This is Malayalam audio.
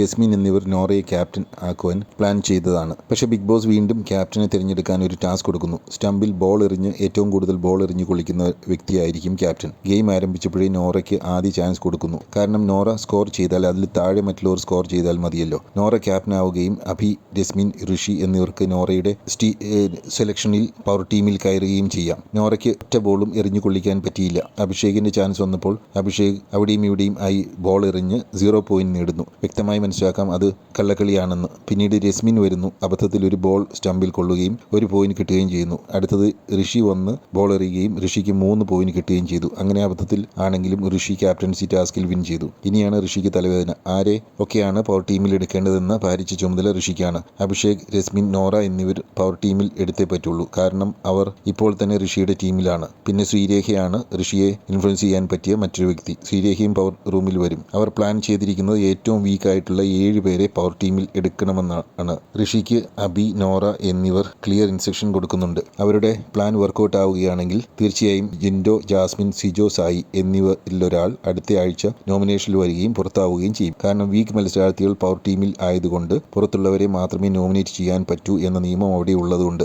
രശ്മിൻ എന്നിവർ നോറയെ ക്യാപ്റ്റൻ ആക്കുവാൻ പ്ലാൻ ചെയ്തതാണ്. പക്ഷേ ബിഗ് ബോസ് വീണ്ടും ക്യാപ്റ്റനെ തിരഞ്ഞെടുക്കാൻ ഒരു ടാസ്ക് കൊടുക്കുന്നു. സ്റ്റമ്പിൽ ബോൾ എറിഞ്ഞ് ഏറ്റവും കൂടുതൽ ബോൾ എറിഞ്ഞ് കൊള്ളിക്കുന്ന വ്യക്തിയായിരിക്കും ക്യാപ്റ്റൻ. ഗെയിം ആരംഭിച്ചപ്പോഴേ നോറയ്ക്ക് ആദ്യ ചാൻസ് കൊടുക്കുന്നു. കാരണം നോറ സ്കോർ ചെയ്താൽ അതിൽ താഴെ മറ്റുള്ളവർ സ്കോർ ചെയ്താൽ മതിയല്ലോ. നോറ ക്യാപ്റ്റൻ ആവുകയും അഭി രസ്മിൻ ഋഷി എന്നിവർക്ക് നോറയുടെ സ്റ്റീ സെലക്ഷനിൽ പവർ ടീമിൽ കയറുകയും ചെയ്യാം. നോറയ്ക്ക് ഒറ്റ ബോളും എറിഞ്ഞു കൊള്ളിക്കാൻ പറ്റിയില്ല. അഭിഷേകിന്റെ ചാൻസ് വന്നപ്പോൾ അഭിഷേക് അവിടെയും ഇവിടെയും ആയി ബോൾ എറിഞ്ഞ് സീറോ പോയിന്റ് നേടുന്നു. വ്യക്തമായി മനസ്സിലാക്കാം. അത് കള്ളക്കളിയാണെന്ന്. പിന്നീട് രസ്മിൻ വരുന്നു. അബദ്ധത്തിൽ ഒരു ബോൾ സ്റ്റമ്പിൽ കൊള്ളുകയും ഒരു പോയിന്റ് കിട്ടുകയും ചെയ്യുന്നു. അടുത്തത് ഋഷി വന്ന് ബോൾ എറിയുകയും ഋഷിക്ക് മൂന്ന് പോയിന്റ് കിട്ടുകയും ചെയ്തു. അങ്ങനെ അബദ്ധത്തിൽ ആണെങ്കിലും ഋഷി ക്യാപ്റ്റൻസി ടാസ്കിൽ വിൻ ചെയ്തു. ഇനിയാണ് ഋഷിക്ക് തലവേദന. ആരെ ഒക്കെയാണ് പവർ ടീമിൽ എടുക്കേണ്ടതെന്ന് ഭാരിച്ച ചുമതല ഋഷിക്കാണ്. അഭിഷേക് രസ്മിൻ നോറ എന്നിവർ പവർ ടീമിൽ എടുത്തേ പറ്റുള്ളൂ. കാരണം അവർ ഇപ്പോൾ തന്നെ ഋഷിയുടെ ടീമിലാണ് പിന്നെ ശ്രീരേഖയാണ് ഋഷിയെ ഇൻഫ്ലുവൻസ് ചെയ്യാൻ പറ്റിയ മറ്റൊരു വ്യക്തി. ശ്രീരേഖയും പവർ റൂമിൽ വരും. അവർ പ്ലാൻ ചെയ്തിരിക്കുന്നത് ഏറ്റവും വീക്കായിട്ടുള്ള ഏഴ് പേരെ പവർ ടീമിൽ എടുക്കണമെന്നാണ്. ഋഷിക്ക് അബി നോറ എന്നിവർ ക്ലിയർ ഇൻസ്ട്രക്ഷൻ കൊടുക്കുന്നുണ്ട്. അവരുടെ പ്ലാൻ വർക്കൗട്ട് ആവുകയാണെങ്കിൽ തീർച്ചയായും ജിൻഡോ ജാസ്മിൻ സിജോ സായി എന്നിവരിലൊരാൾ അടുത്ത ആഴ്ച നോമിനേഷനിൽ വരികയും പുറത്താവുകയും ചെയ്യും. കാരണം വീക്ക് മത്സരാർത്ഥികൾ പവർ ടീമിൽ ആയതുകൊണ്ട് പുറത്തുള്ളവരെ മാത്രമേ നോമിനേറ്റ് ചെയ്യാൻ പറ്റൂ എന്ന നിയമം അവിടെ ഉള്ളതുകൊണ്ട്.